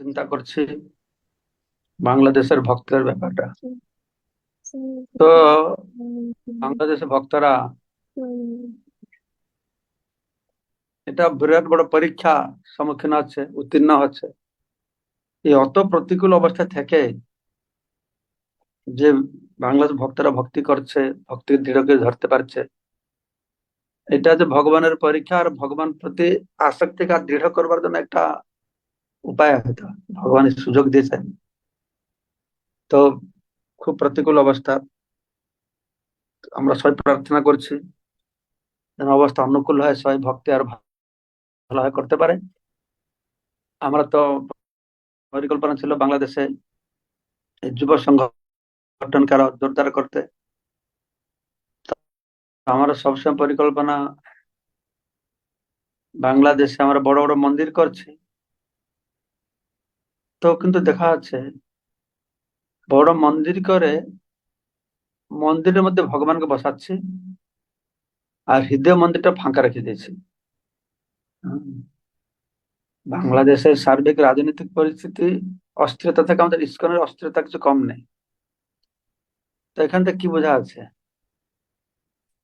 চিন্তা করছি। বাংলাদেশের ভক্তের ব্যাপারটা। তো বাংলাদেশের ভক্তরা এটা বিরাট বড় পরীক্ষা সম্মুখীন হচ্ছে, উত্তীর্ণ হচ্ছে। এই অত প্রতিকূল অবস্থা থেকে যে বাংলাদেশ ভক্তরা ভক্তি করছে ভক্তি দৃঢ়কে ধরতে পারছে, এটা যে ভগবানের পরীক্ষা আর ভগবান প্রতি আসক্তিকে দৃঢ় করবার জন্য একটা উপায় হয়তো ভগবানের সুযোগ দিয়েছেন। তো খুব প্রতিকূল অবস্থা। আমরা সবাই প্রার্থনা করছি যেন অবস্থা অনুকূল হয়, সবাই ভক্তি আর ভালো হয় করতে পারে। আমরা তো পরিকল্পনা ছিল বাংলাদেশে যুব সংগঠনকে আরও জোরদার করতে। আমার সবসময় পরিকল্পনা, বাংলাদেশে আমরা বড় বড় মন্দির করছি। তো কিন্তু দেখা যাচ্ছে, বড় মন্দির করে মন্দিরের মধ্যে ভগবানকে বসাচ্ছে আর হৃদয় মন্দিরটা ফাঁকা রেখে দিয়েছি। বাংলাদেশের সার্বিক রাজনৈতিক পরিস্থিতি, অস্থিরতা থেকে আমাদের ইস্কনের অস্থিরতা কিছু কম নেই। তো এখান থেকে কি বোঝা আছে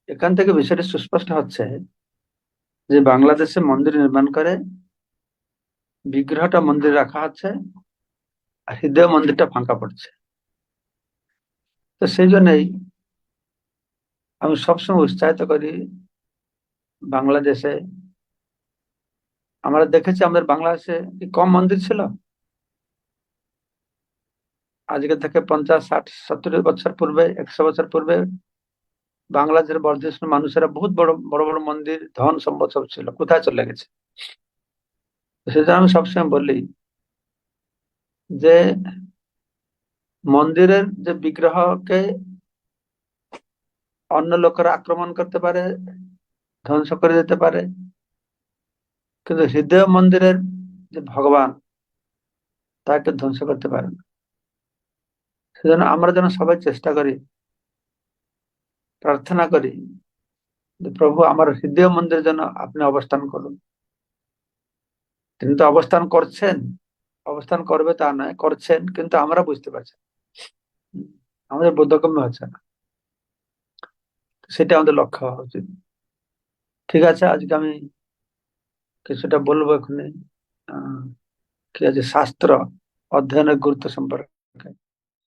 এখান থেকে বিষয়টা সুস্পষ্ট হচ্ছে যে বাংলাদেশে মন্দির নির্মাণ করে বিগ্রহটা মন্দিরে রাখা আছে আর হৃদয় মন্দিরটা ফাঁকা পড়ছে। তো সেই জন্যই আমি সবসময় উৎসাহিত করি বাংলাদেশে। আমরা দেখেছি আমাদের বাংলাদেশে কম মন্দির ছিল? আজকে থেকে পঞ্চাশ, ষাট, সত্তর বছর পূর্বে, একশো বছর পূর্বে বাংলাদেশের বর্ধমান মানুষেরা বহুত বড় বড় বড় মন্দির, ধন সম্পদ সব ছিল। কোথায় চলে গেছে? সেজন্য আমি সবসময় বলি যে মন্দিরের যে বিগ্রহকে অন্য লোকেরা আক্রমণ করতে পারে, ধ্বংস করে দিতে পারে, কিন্তু হৃদয় মন্দিরের যে ভগবান, তাকে ধ্বংস করতে পারে না। সেজন্য আমরা যেন সবাই চেষ্টা করি, প্রার্থনা করি প্রভু, আমার হৃদয় মন্দির যেন আপনি অবস্থান করুন। তিনি তো অবস্থান করছেন অবস্থান করবে তা নয়, করছেন, কিন্তু আমরা বুঝতে পারছি আমাদের বোধগম্য হচ্ছে না। সেটা আমাদের লক্ষ্য হওয়া উচিত। ঠিক আছে, আজকে আমি কিছুটা বলব এখানে ঠিক আছে? শাস্ত্র অধ্যয়নের গুরুত্ব সম্পর্কে।